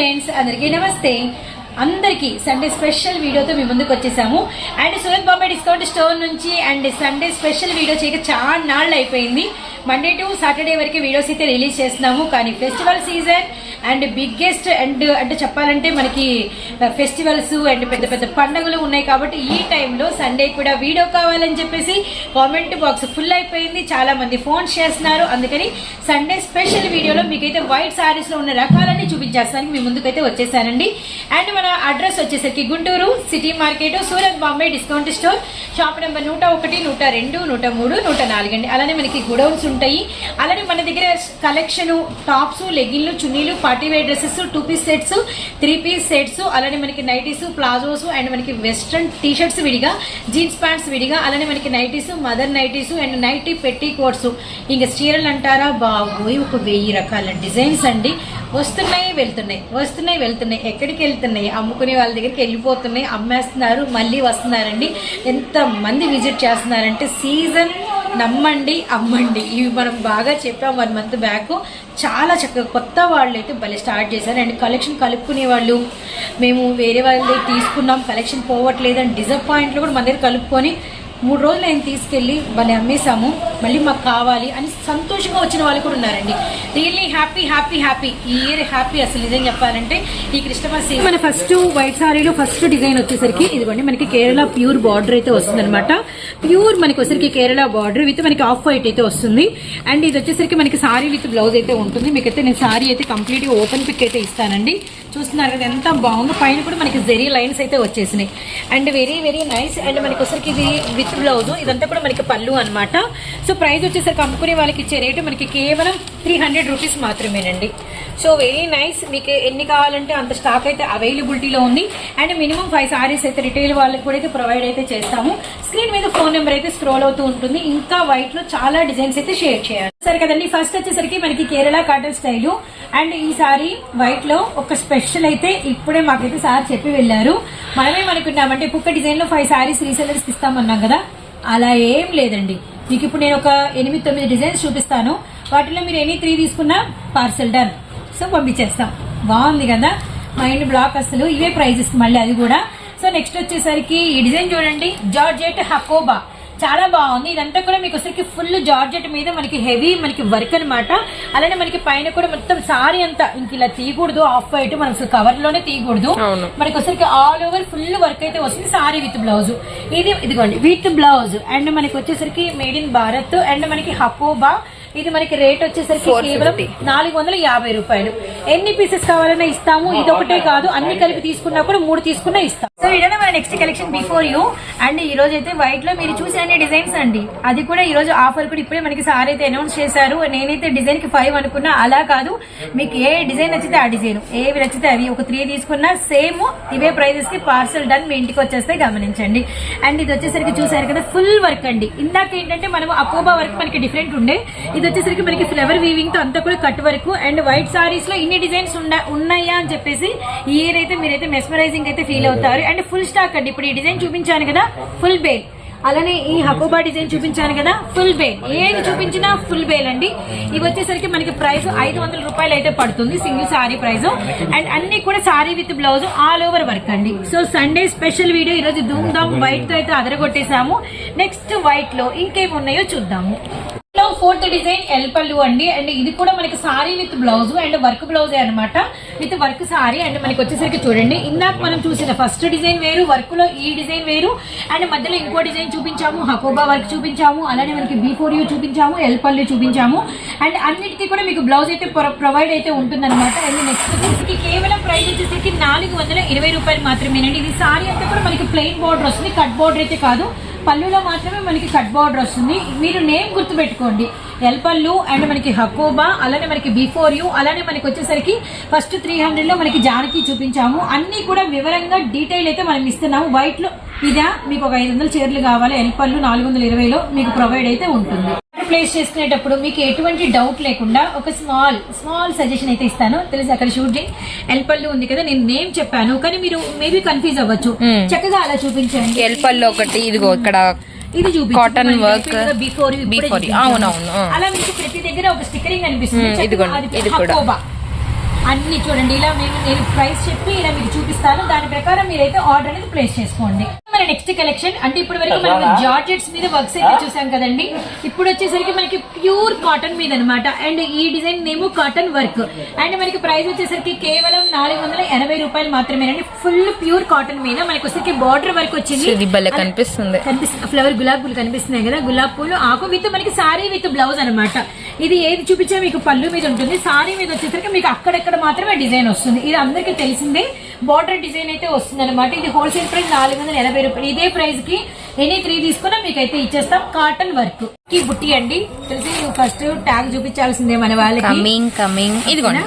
Friends అందరికీ నమస్తే. అందరికీ సండే స్పెషల్ వీడియోతో మీ ముందుకు వచ్చేసాము. And Surat Bombay discount store నుంచి అండ్ సండే స్పెషల్ వీడియో చేయక చాలా నాళ్ళు అయిపోయింది. మండే టు సాటర్డే వరకు వీడియోస్ అయితే రిలీజ్ చేస్తున్నాము. కానీ festival season and biggest and అంటే చెప్పాలంటే మనకి ఫెస్టివల్స్ అండ్ పెద్ద పెద్ద పండుగలు ఉన్నాయి కాబట్టి ఈ టైంలో సండే కూడా వీడియో కావాలని చెప్పేసి కామెంట్ బాక్స్ ఫుల్ అయిపోయింది. చాలా మంది ఫోన్ చేస్తున్నారు. అందుకని సండే స్పెషల్ వీడియోలో మీకైతే వైట్ సారీస్లో ఉన్న రకాలన్నీ చూపించేస్తానికి మీ ముందుకైతే వచ్చేసానండి. అండ్ మన అడ్రస్ వచ్చేసరికి Guntur city market Surat Bombay discount store. Shop number నూట ఒకటి నూట రెండు నూట మూడు నూట నాలుగు అండి. అలానే మనకి గుడౌన్స్ ఉంటాయి. అలానే మన దగ్గర కలెక్షన్ టాప్స్ లెగిన్లు చున్నీలు party wear dresses two piece sets three piece sets అలానే మనకి నైటీస్ ప్లాజోస్ అండ్ మనకి వెస్ట్రన్ టీ షర్ట్స్ విడిగా జీన్స్ ప్యాంట్స్ విడిగా అలానే మనకి nighties mother nighties and nighty petticoats. ఇంకా చీరలు అంటారా? బాబోయ్ ఒక వెయ్యి రకాల డిజైన్స్ అండి. వస్తున్నాయి వెళ్తున్నాయి వస్తున్నాయి వెళ్తున్నాయి. ఎక్కడికి వెళ్తున్నాయి? అమ్ముకునే వాళ్ళ దగ్గరికి వెళ్ళిపోతున్నాయి. అమ్మేస్తున్నారు మళ్ళీ వస్తున్నారండి. ఎంత మంది విజిట్ చేస్తున్నారంటే సీజన్ నమ్మండి అమ్మండి. ఇవి మనం బాగా చెప్పాం వన్ మంత్ బ్యాక్. చాలా చక్కగా కొత్త వాళ్ళు అయితే భలే స్టార్ట్ చేశారు. అండ్ కలెక్షన్ కలుపుకునే వాళ్ళు మేము వేరే వాళ్ళది తీసుకున్నాం. కలెక్షన్ పోవట్లేదు. అని డిసప్పాయింట్లు కూడా మన దగ్గర కలుపుకొని మూడు రోజులు ఆయన తీసుకెళ్ళి భలే అమ్మేశాము. మళ్ళీ మాకు కావాలి అని సంతోషంగా వచ్చిన వాళ్ళు కూడా ఉన్నారండి. రియల్లీ హ్యాపీ హ్యాపీ హ్యాపీ ఈ ఇయర్ హ్యాపీ అసలు నిజం చెప్పాలంటే ఈ క్రిస్టమస్ మన ఫస్ట్ వైట్ సారీలో ఫస్ట్ డిజైన్ వచ్చేసరికి ఇదిగోండి మనకి కేరళ ప్యూర్ బార్డర్ అయితే వస్తుంది అనమాట ప్యూర్ మనకి వచ్చేసరికి కేరళ బార్డర్ విత్ మనకి ఆఫ్ వైట్ అయితే వస్తుంది. అండ్ ఇది వచ్చేసరికి మనకి సారీ విత్ బ్లౌజ్ అయితే ఉంటుంది. మీకైతే నేను సారీ అయితే కంప్లీట్గా ఓపెన్ పిక్ అయితే ఇస్తానండి. చూస్తున్నారు కదా ఎంత బాగుందో. పైన కూడా మనకి జెరీ లైన్స్ అయితే వచ్చేసినాయి. And very very nice and మనకి వచ్చరికి ఇది విత్ బ్లౌజ్ ఇదంతా కూడా మనకి పళ్ళు అనమాట సో ప్రైస్ వచ్చేసరికి అమ్ముకునే వాళ్ళకి ఇచ్చే రేటు మనకి కేవలం త్రీ హండ్రెడ్ రూపీస్ మాత్రమేనండి. సో వెరీ నైస్ మీకు ఎన్ని కావాలంటే అంత స్టాక్ అయితే అవైలబిలిటీలో ఉంది. అండ్ మినిమం ఫైవ్ సారీస్ అయితే రిటైల్ వాళ్ళకి కూడా అయితే ప్రొవైడ్ అయితే చేస్తాము. స్క్రీన్ మీద ఫోన్ నెంబర్ అయితే స్క్రోల్ అవుతూ ఉంటుంది. ఇంకా వైట్లో చాలా డిజైన్స్ అయితే షేర్ చేయాలి. సరే కదండి ఫస్ట్ వచ్చేసరికి మనకి కేరళ కాటన్ స్టైల్ అండ్ ఈ సారీ వైట్లో ఒక స్పెషల్ అయితే ఇప్పుడే మాకైతే సార్ చెప్పి వెళ్ళారు. మనమే మనకున్నామంటే కుక్క డిజైన్లో ఫైవ్ సారీస్ రీసెలర్స్ ఇస్తామన్నాం కదా. అలా ఏం లేదండి. మీకు ఇప్పుడు నేను ఒక ఎనిమిది తొమ్మిది డిజైన్స్ చూపిస్తాను. వాటిలో మీరు ఎనీ త్రీ తీసుకున్నా పార్సల్ డన్ సో పంపించేస్తాం. బాగుంది కదా? మైండ్ బ్లాక్ అసలు. ఇవే ప్రైజెస్ మళ్ళీ అది కూడా. సో నెక్స్ట్ వచ్చేసరికి ఈ డిజైన్ చూడండి. జార్జెట్ హకోబా చాలా బాగుంది. ఇదంతా కూడా మీకు వచ్చరికి ఫుల్ జార్జెట్ మీద మనకి హెవీ మనకి వర్క్ అన్నమాట. అలానే మనకి పైన కూడా మొత్తం సారీ అంతా ఇంక ఇలా తీయకూడదు. ఆఫ్ వైట్ మనం అసలు కవర్లోనే తీయకూడదు. మనకి వచ్చరికి ఆల్ ఓవర్ ఫుల్ వర్క్ అయితే వస్తుంది సారీ విత్ బ్లౌజ్ ఇది ఇదిగోండి విత్ బ్లౌజ్ అండ్ మనకి వచ్చేసరికి మేడ్ ఇన్ భారత్ అండ్ మనకి హకోబా ఇది మనకి రేట్ వచ్చేసరికి కేవలం నాలుగు వందల యాభై రూపాయలు. ఎన్ని పీసెస్ కావాలన్నా ఇస్తాము. ఇది ఒకటే కాదు. అన్ని కలిపి తీసుకున్నా కూడా మూడు తీసుకున్నా ఇస్తాం. సో ఇదే మన next collection before you and ఈ రోజు అయితే వైట్లో మీరు చూసే అన్ని డిజైన్స్ అండి. అది కూడా ఈ రోజు ఆఫర్ కూడా ఇప్పుడే మనకి సార్ అయితే అనౌన్స్ చేశారు. నేనైతే డిజైన్కి ఫైవ్ అనుకున్నా. అలా కాదు. మీకు ఏ డిజైన్ నచ్చితే ఆ డిజైన్ ఏవి నచ్చితే అవి. ఒక త్రీ తీసుకున్నా సేమ్ ఇవే ప్రైజెస్కి పార్సల్ డన్ మీ ఇంటికి వచ్చేస్తే గమనించండి. అండ్ ఇది వచ్చేసరికి చూసారు కదా ఫుల్ వర్క్ అండి. ఇందాక ఏంటంటే మనం అకోబా వర్క్ మనకి డిఫరెంట్ ఉండే. ఇది వచ్చేసరికి మనకి ఫ్లవర్ వీవింగ్తో అంతా కూడా కట్ వర్క్ అండ్ వైట్ సారీస్లో ఇన్ని డిజైన్స్ ఉన్నాయా అని చెప్పేసి ఈ ఇయర్ అయితే మీరైతే మెస్మరైజింగ్ అయితే ఫీల్ అవుతారు. అండ్ ఫుల్ స్టాక్ అండి. ఇప్పుడు ఈ డిజైన్ చూపించాను కదా ఫుల్ బేల్. అలానే ఈ హకోబా డిజైన్ చూపించాను కదా ఫుల్ బేల్. ఏది చూపించినా ఫుల్ బేల్ అండి. ఇవి వచ్చేసరికి మనకి ప్రైస్ ఐదు వందల రూపాయలు అయితే పడుతుంది సింగిల్ సారీ ప్రైస్. అండ్ అన్ని కూడా sari with blouse all over work అండి. సో సండే స్పెషల్ వీడియో ఈరోజు ధూమ్ ధామ్ వైట్తో అయితే అదరగొట్టేసాము నెక్స్ట్ వైట్లో ఇంకేమి ఉన్నాయో చూద్దాము. లో ఫోర్త్ డిజైన్ ఎల్పల్లు అండి. అండ్ ఇది కూడా మనకి sari with blouse and work blouse అనమాట విత్ వర్క్ సారీ అండ్ మనకి వచ్చేసరికి చూడండి. ఇందాక మనం చూసిన ఫస్ట్ డిజైన్ వేరు వర్క్లో ఈ డిజైన్ వేరు. అండ్ మధ్యలో ఇంకో డిజైన్ చూపించాము హకోబా వర్క్ చూపించాము అలానే మనకి బీ ఫోర్ యూ చూపించాము ఎల్పల్లు చూపించాము. అండ్ అన్నిటికీ కూడా మీకు బ్లౌజ్ అయితే ప్రొవైడ్ అయితే ఉంటుందన్నమాట. అండ్ నెక్స్ట్ వచ్చేసరికి కేవలం ప్రైస్ వచ్చేసరికి నాలుగు వందల ఇరవై రూపాయలు మాత్రమేనండి. ఇది సారీ అంతా కూడా మనకి ప్లెయిన్ బార్డర్ వస్తుంది. కట్ బార్డర్ అయితే కాదు. పళ్ళులో మాత్రమే మనకి కట్ బార్డర్ వస్తుంది. మీరు నేమ్ గుర్తుపెట్టుకోండి. ఎల్పల్లు అండ్ మనకి హకోబా అలానే మనకి బిఫోర్ యూ అలానే మనకి వచ్చేసరికి ఫస్ట్ త్రీ హండ్రెడ్లో మనకి జానకి చూపించాము. అన్నీ కూడా వివరంగా డీటెయిల్ అయితే మనం ఇస్తున్నాము. వైట్లో ఇదా మీకు ఒక ఐదు వందల చీరలు కావాలి. ఎల్పల్లు నాలుగు వందల ఇరవైలో మీకు ప్రొవైడ్ అయితే ఉంటుంది. ప్లేస్ చేసుకునేటప్పుడు మీకు ఎటువంటి డౌట్ లేకుండా ఒక స్మాల్ స్మాల్ సజెషన్ అయితే ఇస్తాను. తెలుసు అక్కడ షూట్ చేయి. ఎల్పల్లి ఉంది కదా నేను నేమ్ చెప్పాను కానీ మీరు మేబీ కన్ఫ్యూజ్ అవ్వచ్చు. చక్కగా అలా చూపించండి. ఎల్పల్లో ఒకటి ఇదిగో ఇక్కడ ఇది చూపి Cotton work. Before you. అవునవును. అలా మీకు ప్రతి దగ్గర ఒక స్టిక్కరింగ్ అనిపిస్తుంది. ఇదిగోండి, ఇది కూడా. అన్ని చూడండి ఇలా మేము నేను ప్రైస్ చెప్పి ఇలా మీకు చూపిస్తాను. దాని ప్రకారం మీరైతే ఆర్డర్ అనేది ప్లేస్ చేసుకోండి. మన నెక్స్ట్ కలెక్షన్ అంటే ఇప్పుడు వరకు మనం జార్జెట్స్ మీద వర్క్స్ అయితే చూసాం కదండి. ఇప్పుడు వచ్చేసరికి మనకి ప్యూర్ కాటన్ మీద అనమాట అండ్ ఈ డిజైన్ నేమో కాటన్ వర్క్ అండ్ మనకి ప్రైస్ వచ్చేసరికి కేవలం నాలుగు వందల ఎనభై రూపాయలు మాత్రమేనండి. ఫుల్ ప్యూర్ కాటన్ మీద మనకి వచ్చేసరికి బార్డర్ వర్క్ వచ్చింది. ఇది భలే కనిపిస్తుంది. కనిపిస్తుంది ఫ్లవర్ గులాబ్ పూలు కనిపిస్తున్నాయి కదా. గులాబ్ పూలు ఆకు విత్ మనకి సారీ విత్ బ్లౌజ్ అన్నమాట ఇది ఏది చూపించా మీకు పళ్ళు మీద ఉంటుంది. సారీ మీద వచ్చేసరికి మీకు అక్కడక్కడ మాత్రమే డిజైన్ వస్తుంది. ఇది అందరికీ తెలిసిందే. బార్డర్ డిజైన్ అయితే వస్తుంది అనమాట ఇది హోల్సేల్ ప్రైస్ నాలుగు వందల ఎనభై రూపాయలు. ఇదే ప్రైస్కి ఎనీ త్రీ తీసుకున్నా మీకు అయితే ఇచ్చేస్తాం. Cotton work. ఈ బుట్టి అండి. తెలిసి ఫస్ట్ ట్యాగ్ చూపించాల్సిందే మన వాళ్ళకి. కమింగ్ కమింగ్ ఇదిగోండి.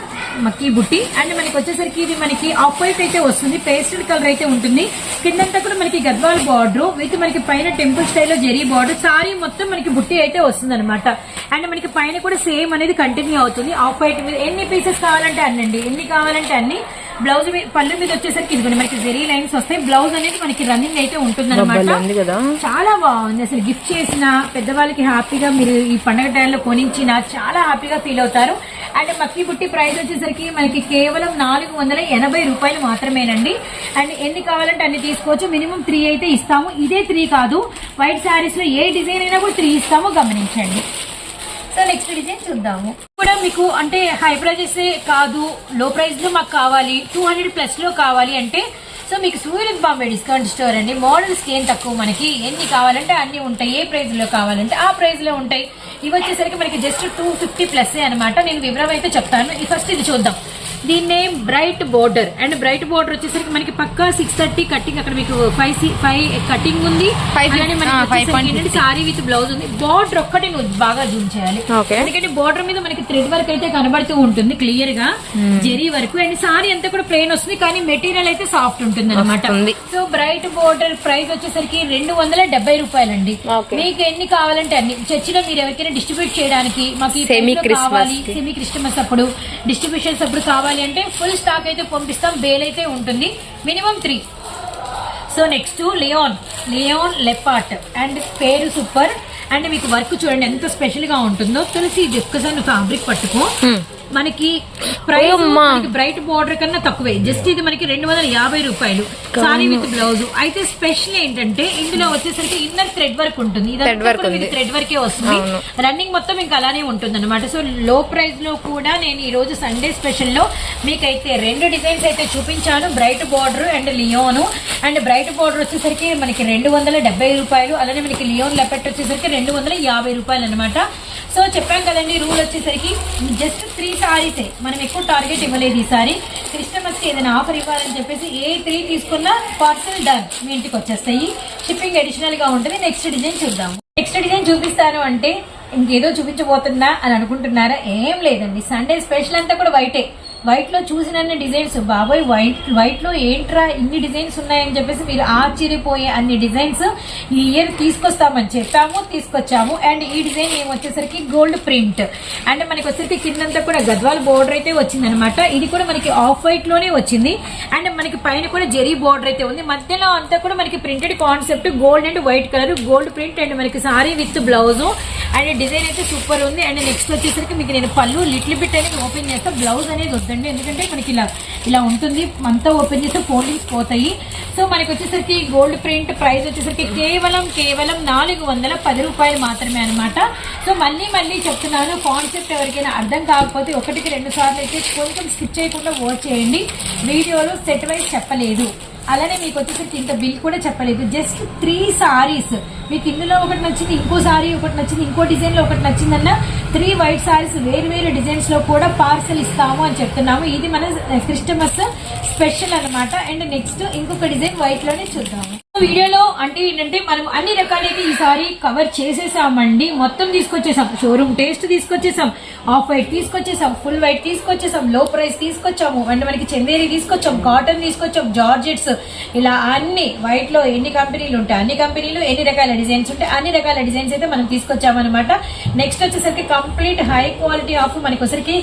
మక్కీ బుట్టి. అండ్ మనకి వచ్చేసరికి ఇది మనకి ఆఫ్ వైట్ అయితే వస్తుంది. పేస్టల్ కలర్ అయితే ఉంటుంది. కిందంతా కూడా మనకి గద్వాల్ బార్డర్ విత్ మనకి పైన టెంపుల్ స్టైల్లో జెరీ బార్డర్. సారీ మొత్తం మనకి బుట్టి అయితే వస్తుంది అనమాట అండ్ మనకి పైన కూడా సేమ్ అనేది కంటిన్యూ అవుతుంది. ఆఫ్ వైట్ మీద ఎన్ని పీసెస్ కావాలంటే అన్నండి. ఎన్ని కావాలంటే అన్ని. బ్లౌజ్ పళ్ళు మీద వచ్చేసరికి ఇదిగోండి మనకి జెరీ లైన్స్ వస్తాయి. బ్లౌజ్ అనేది మనకి రన్నింగ్ అయితే ఉంటుంది కదా. చాలా బాగుంది. అసలు గిఫ్ట్ చేసిన పెద్దవాళ్ళకి హ్యాపీగా మీరు ఈ పండగ టైంలో కొనించిన చాలా హ్యాపీగా ఫీల్ అవుతారు. అండ్ మక్కీ బుట్టి ప్రైస్ వచ్చేసరికి మనకి కేవలం నాలుగు వందల ఎనభై రూపాయలు మాత్రమేనండి. అండ్ ఎన్ని కావాలంటే అన్ని తీసుకోవచ్చు. మినిమం త్రీ అయితే ఇస్తాము. ఇదే త్రీ కాదు. వైట్ శారీస్లో ఏ డిజైన్ అయినా కూడా త్రీ ఇస్తాము. గమనించండి. సో నెక్స్ట్ డిజైన్ చూద్దాము. కూడా మీకు అంటే హై ప్రైజెస్ కాదు లో ప్రైస్లో మాకు కావాలి టూ హండ్రెడ్ ప్లస్లో కావాలి అంటే సో మీకు సూర్యత్ బాంబే డిస్కౌంట్ స్టోర్ అండి. మోడల్స్కి ఏం తక్కువ మనకి? ఎన్ని కావాలంటే అన్నీ ఉంటాయి ఏ ప్రైస్లో కావాలంటే ఆ ప్రైజ్లో ఉంటాయి. ఇవి వచ్చేసరికి మనకి జస్ట్ టూ ఫిఫ్టీ ప్లస్ అనమాట నేను వివరం అయితే చెప్తాను. ఈ ఫస్ట్ ఇది చూద్దాం. దీని name bright border and bright border వచ్చేసరికి మనకి పక్కా సిక్స్ థర్టీ కటింగ్ అక్కడ మీకు ఫైవ్ ఫైవ్ కటింగ్ ఉంది. సారీ విత్ బ్లౌజ్ ఉంది. బార్డర్ ఒక్కటి నువ్వు బాగా జూమ్ చేయాలి. ఎందుకంటే బార్డర్ మీద మనకి థ్రెడ్ వర్క్ అయితే కనబడుతూ ఉంటుంది క్లియర్గా. జెరీ వరకు అండ్ సారీ అంతా కూడా ప్లెయిన్ వస్తుంది. కానీ మెటీరియల్ అయితే సాఫ్ట్ ఉంటుంది అనమాట. సో బ్రైట్ బోర్డర్ ప్రైస్ వచ్చేసరికి రెండు వందల డెబ్బై రూపాయలండి. మీకు ఎన్ని కావాలంటే అన్ని. చర్చిలో మీరు ఎవరికైనా డిస్ట్రిబ్యూట్ చేయడానికి మాకు Christmas కావాలి. సెమీ క్రిస్టమస్ అప్పుడు. డిస్ట్రిబ్యూషన్స్ అప్పుడు కావాలి అంటే ఫుల్ స్టాక్ అయితే పంపిస్తాం బేల్ అయితే ఉంటుంది. Minimum three so next Leon Leon leopard and పేరు సూపర్ అండ్ మీకు వర్క్ చూడండి ఎంత స్పెషల్గా ఉంటుందో. తెలిసి ఒక్కసారి ఫ్యాబ్రిక్ పట్టుకో. మనకి ప్రైస్ బ్రైట్ బోర్డర్ కన్నా తక్కువే. జస్ట్ ఇది మనకి రెండు వందల యాభై రూపాయలు. సారీ విత్ బ్లౌజ్ అయితే స్పెషల్ ఏంటంటే ఇందులో వచ్చేసరికి ఇన్నర్ థ్రెడ్ వర్క్ ఉంటుంది. ఉంది. థ్రెడ్ వర్కే వస్తుంది. రన్నింగ్ మొత్తం ఇంకా అలానే ఉంటుంది అనమాట సో లో ప్రైస్లో కూడా నేను ఈ రోజు సండే స్పెషల్లో మీకైతే రెండు డిజైన్స్ అయితే చూపించాను. Bright border and Leon and bright border వచ్చేసరికి మనకి రెండు వందల డెబ్బై రూపాయలు. అలానే మనకి లియోన్ లెపెట్ వచ్చేసరికి రెండు వందల యాభై రూపాయలు అనమాట సో చెప్పాం కదండి రూల్ వచ్చేసరికి జస్ట్ త్రీ సారీసే మనం ఎక్కువ టార్గెట్ ఇవ్వలేదు ఈసారి. క్రిస్టమస్కి ఏదైనా ఆఫర్ ఇవ్వాలని చెప్పేసి ఏ త్రీ తీసుకున్నా పార్సల్ డన్ మీ ఇంటికి వచ్చేస్తాయి. షిప్పింగ్ అడిషనల్గా ఉంటుంది. నెక్స్ట్ డిజైన్ చూద్దాం. నెక్స్ట్ డిజైన్ చూపిస్తాను అంటే ఇంకేదో చూపించబోతున్నా అని అనుకుంటున్నారా? ఏం లేదండి. సండే స్పెషల్ అంతా కూడా వైటే వైట్లో చూసిన డిజైన్స్. బాబోయ్ వైట్ వైట్లో ఏంట్రా ఇన్ని డిజైన్స్ ఉన్నాయని చెప్పేసి మీరు ఆశ్చర్యపోయే అన్ని డిజైన్స్ ఈ ఇయర్ తీసుకొస్తామని చెప్పాము తీసుకొచ్చాము. అండ్ ఈ డిజైన్ ఏమొచ్చేసరికి గోల్డ్ ప్రింట్. అండ్ మనకి వచ్చేసరికి కిందంతా కూడా గద్వాల్ బోర్డర్ అయితే వచ్చింది అనమాట ఇది కూడా మనకి ఆఫ్ వైట్లోనే వచ్చింది. అండ్ మనకి పైన కూడా జెరీ బోర్డర్ అయితే ఉంది. మధ్యలో అంతా కూడా మనకి printed concept gold and white colour gold print and మనకి sari with blouse. And design అయితే సూపర్ ఉంది. అండ్ నెక్స్ట్ వచ్చేసరికి మీకు నేను పళ్ళు లిటిల్ బిట్ అనేది ఓపెన్ చేస్తా. బ్లౌజ్ అనేది వద్దండి ఎందుకంటే మనకి ఇలా ఇలా ఉంటుంది. అంతా ఓపెన్ చేస్తే ఫోల్డింగ్స్ పోతాయి. సో మనకి వచ్చేసరికి గోల్డ్ ప్రింట్ ప్రైస్ వచ్చేసరికి కేవలం కేవలం నాలుగు వందల పది రూపాయలు మాత్రమే అనమాట సో మళ్ళీ మళ్ళీ చెప్తున్నాను కాన్సెప్ట్ ఎవరికైనా అర్థం కాకపోతే ఒకటికి రెండు సార్లు అయితే కొంచెం స్కిప్ చేయకుండా వాచ్ చేయండి. వీడియోలో సెట్ వైజ్ చెప్పలేదు. అలానే మీకు వచ్చేసరికి ఇంత బిల్ కూడా చెప్పలేదు. జస్ట్ త్రీ సారీస్ మీకు ఇందులో ఒకటి నచ్చింది ఇంకో సారీ ఒకటి నచ్చింది ఇంకో డిజైన్లో ఒకటి నచ్చిందన్న త్రీ వైట్ సారీస్ వేరు వేరు డిజైన్స్లో కూడా పార్సల్ ఇస్తాము అని చెప్తున్నాము. ఇది మన క్రిస్టమస్ స్పెషల్ అన్నమాట. అండ్ నెక్స్ట్ ఇంకొక డిజైన్ వైట్లోనే చూద్దాము. వీడియోలో అంటే ఏంటంటే మనం అన్ని రకాలైతే ఈసారి కవర్ చేసేసామండి. మొత్తం తీసుకొచ్చేసాం. షోరూమ్ టేస్ట్ తీసుకొచ్చేసాం. ఆఫ్ వైట్ తీసుకొచ్చేసాం. ఫుల్ వైట్ తీసుకొచ్చేసాం. లో ప్రైస్ తీసుకొచ్చాము. అండ్ మనకి చందేరి తీసుకొచ్చాం. కాటన్ తీసుకొచ్చాం. జార్జెట్స్ ఇలా అన్ని వైట్లో ఎన్ని కంపెనీలు ఉంటాయి? అన్ని కంపెనీలు ఎన్ని రకాల డిజైన్స్ ఉంటాయి? అన్ని రకాల డిజైన్స్ అయితే మనం తీసుకొచ్చామన్నమాట. నెక్స్ట్ వచ్చేసరికి కంప్లీట్ హై క్వాలిటీ ఆఫ్ మనకి వచ్చరికి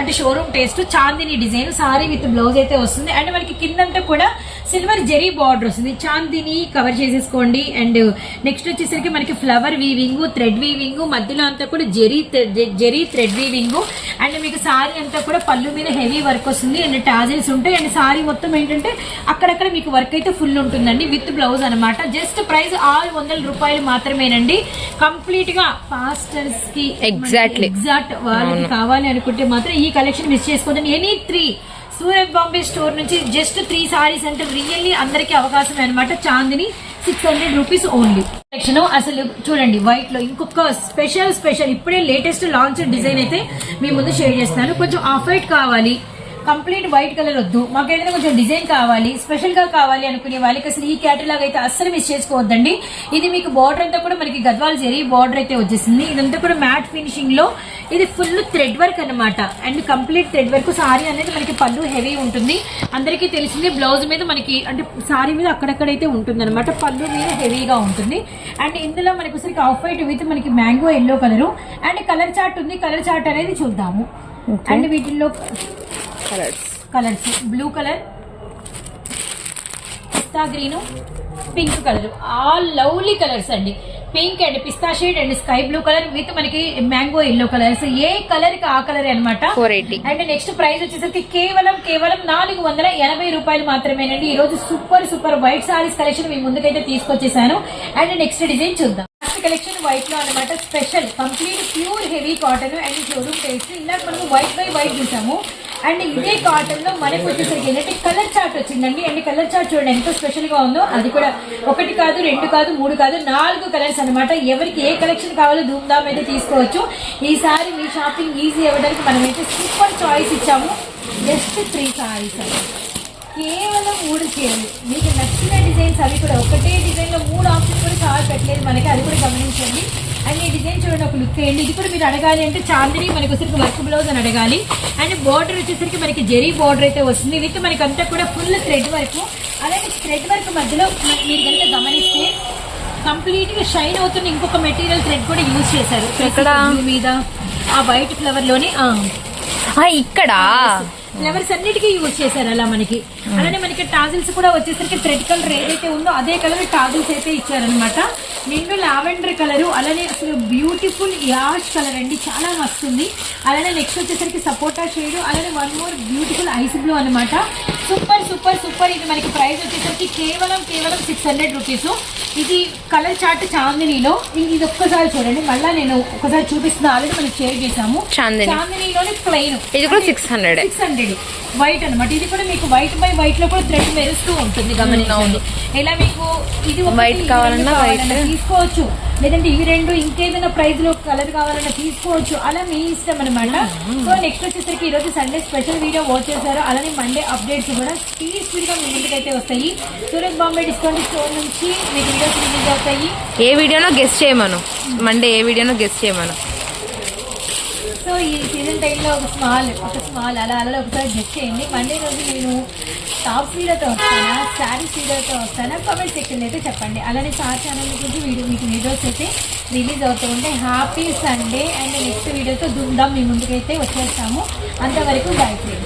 అంటే showroom taste Chandini design sari with blouse అయితే వస్తుంది. అండ్ మనకి కిందంతా కూడా సిల్వర్ జెరీ బార్డర్ వస్తుంది. చాందిని చాందిని కవర్ చేసేసుకోండి. అండ్ నెక్స్ట్ వచ్చేసరికి మనకి ఫ్లవర్ వీవింగ్ థ్రెడ్ వీవింగ్ మధ్యలో అంతా కూడా zari zari thread weaving and మీకు సారీ అంతా కూడా పళ్ళు మీద హెవీ వర్క్ వస్తుంది. అండ్ టాజిల్స్ ఉంటాయి. అండ్ సారీ మొత్తం ఏంటంటే అక్కడక్కడ మీకు వర్క్ అయితే ఫుల్ ఉంటుందండి. విత్ బ్లౌజ్ అనమాట జస్ట్ ప్రైస్ ఆరు వందల రూపాయలు మాత్రమేనండి. కంప్లీట్గా పాస్టర్స్కి Exactly. ఎగ్జాక్ట్ వాళ్ళకి కావాలి అనుకుంటే మాత్రం ఈ కలెక్షన్ మిస్ చేసుకోవద్దండి. Any three Surat Bombay store నుంచి జస్ట్ త్రీ సారీస్ అంటే రియల్లీ అందరికీ అవకాశం అనమాట Chandini six hundred rupees only collection అసలు చూడండి వైట్లో ఇంకొక స్పెషల్ స్పెషల్ ఇప్పుడే లేటెస్ట్ లాంచ్ డిజైన్ అయితే మీ ముందు షేర్ చేస్తాను కొంచెం ఆఫ్ వైట్ కావాలి. కంప్లీట్ వైట్ కలర్ వద్దు. మాకు ఏదైనా కొంచెం డిజైన్ కావాలి స్పెషల్గా కావాలి అనుకునే వాళ్ళకి అసలు ఈ క్యాటలాగ్ అయితే అస్సలు మిస్ చేసుకోవద్దండి. ఇది మీకు బార్డర్ అంతా కూడా మనకి గద్వాల్ జరీ బార్డర్ అయితే వచ్చేసింది. ఇదంతా కూడా మ్యాట్ ఫినిషింగ్లో ఇది ఫుల్ థ్రెడ్ వర్క్ అన్నమాట. And complete thread work sari అనేది మనకి పళ్ళు హెవీ ఉంటుంది. అందరికీ తెలిసింది బ్లౌజ్ మీద మనకి అంటే సారీ మీద అక్కడక్కడైతే ఉంటుంది అనమాట పళ్ళు మీద హెవీగా ఉంటుంది. అండ్ ఇందులో మనకి ఒకసారి ఆఫ్ వైట్ విత్ మనకి mango yellow colour and colour chart ఉంది. కలర్ చార్ట్ అనేది చూద్దాము. అండ్ వీటిల్లో కలర్స్. కలర్స్. బ్లూ కలర్ పిస్తా green pink colour. All lovely colours అండి. Pink and pista shade and sky blue colour with మనకి mango yellow colours. ఏ కలర్కి ఆ colour అనమాట అండ్ నెక్స్ట్ ప్రైస్ వచ్చేసరికి కేవలం కేవలం నాలుగు వందల ఎనభై రూపాయలు మాత్రమేనండి. ఈ రోజు super super white saris collection మీ ముందుకైతే తీసుకొచ్చేసాను. అండ్ నెక్స్ట్ డిజైన్ చూద్దాం. కలెక్షన్ వైట్లో అనమాట special complete pure heavy cotton and showroom taste ఇందాక మనం వైట్ బై వైట్ చూసాము. అండ్ ఇదే కాటన్లో మనకు వచ్చేసరికి ఏంటంటే కలర్ చార్ట్ వచ్చిందండి. అండ్ కలర్ చార్ట్ చూడండి ఎంత స్పెషల్గా ఉందో. అది కూడా ఒకటి కాదు రెండు కాదు మూడు కాదు నాలుగు కలర్స్ అన్నమాట. ఎవరికి ఏ కలెక్షన్ కావాలో ధూమ్ధామ్ అయితే తీసుకోవచ్చు. ఈసారి మీ షాపింగ్ ఈజీ అవ్వడానికి మనమైతే సూపర్ చాయిస్ ఇచ్చాము. జస్ట్ త్రీ సారీస్ కేవలం మూడు చీరలు. మీకు నచ్చిన డిజైన్స్ అవి కూడా. ఒకటే డిజైన్లో మూడు ఆప్షన్ కూడా చాలా పెట్టలేదు. మనకి అది కూడా గమనించండి. డిజైన్ చూడండి ఒక లుక్ వేయండి ఇది కూడా మీరు అడగాలి అంటే చాందిని మనకి వచ్చేసరికి వర్క్ బ్లౌజ్ అని అడగాలి. అండ్ బార్డర్ వచ్చేసరికి మనకి జెరీ బార్డర్ అయితే వస్తుంది. విత్ మనకి అంతా కూడా ఫుల్ థ్రెడ్ వర్క్ అలాగే థ్రెడ్ వర్క్ మధ్యలో మీరు కనుక గమనిస్తే కంప్లీట్గా షైన్ అవుతున్న ఇంకొక మెటీరియల్ థ్రెడ్ కూడా యూజ్ చేశారు. మీద ఆ వైట్ ఫ్లవర్లోనే ఇక్కడ? ఫ్లవర్స్ అన్నిటికీ యూజ్ చేశారు అలా మనకి. అలానే మనకి టాజిల్స్ కూడా వచ్చేసరికి థ్రెడ్ కలర్ ఏదైతే ఉందో అదే కలర్ టాజిల్స్ అయితే ఇచ్చారనమాట నిండు లావెండర్ కలర్ అలానే అసలు బ్యూటిఫుల్ యాష్ కలర్ అండి చాలా మస్తుంది. అలానే నెక్స్ట్ వచ్చేసరికి సపోటా షేడ్ అలానే one more beautiful ice blue అనమాట సూపర్ సూపర్ సూపర్. ఇది మనకి ప్రైస్ వచ్చేసరికి కేవలం కేవలం సిక్స్ హండ్రెడ్ రూపీస్. ఇది కలర్ చార్ట్ చాందినీలో. ఇది ఒక్కసారి చూడండి. మళ్ళీ నేను ఒకసారి చూపిస్తున్నా. ఆల్రెడీ మనం షేర్ చేసాము చాందిని. చాందినీలోనే ప్లెయిన్. ఇది కూడా six hundred. Six hundred. White అనమాట ఇది కూడా మీకు వైట్ బై వైట్లో కూడా థ్రెడ్ మెరుస్తూ ఉంటుంది గమనించండి. ఎలా మీకు ఇది ఇవి కావాలన్నా. కావాలన్నా తీసుకోవచ్చు. లేదంటే ఇవి రెండు ఇంకేదైనా ప్రైస్లో కలర్ కావాలన్నా తీసుకోవచ్చు. అలా మీ ఇష్టం అనమాట సో నెక్స్ట్ వచ్చేసరికి ఈ రోజు సండే స్పెషల్ వీడియో వాచ్ చేశారు. అలానే మండే అప్డేట్స్ కూడా స్పీడ్ స్పీడ్గా మీ ముందుకైతే వస్తాయి. సూరత్ బాంబే డిస్కౌంట్ స్టోర్ నుంచి మీకు వీడియోస్ రిలీజ్ అవుతాయి. ఏ వీడియోనో గెస్ట్ చేయమను? మండే ఏ వీడియోనో గెస్ట్ చేయమను? సో ఈ సీజన్ టైంలో ఒక స్మాల్ ఒక స్మాల్ అలా అలా ఒకసారి చెక్ చేయండి. మండే రోజు నేను టాప్ వీడియోతో వస్తానా? శారీ వీడియోతో వస్తానా? కామెంట్ సెక్షన్ అయితే చెప్పండి. అలానే సార్ ఛానల్ గురించి వీడియో మీకు వీడియోస్ అయితే రిలీజ్ అవుతూ ఉంటాయి. హ్యాపీ సండే అండ్ నెక్స్ట్ వీడియోతో దుందాం మీ ముందుకైతే వచ్చేస్తాము. అంతవరకు బాయ్ ఫ్రెండ్స్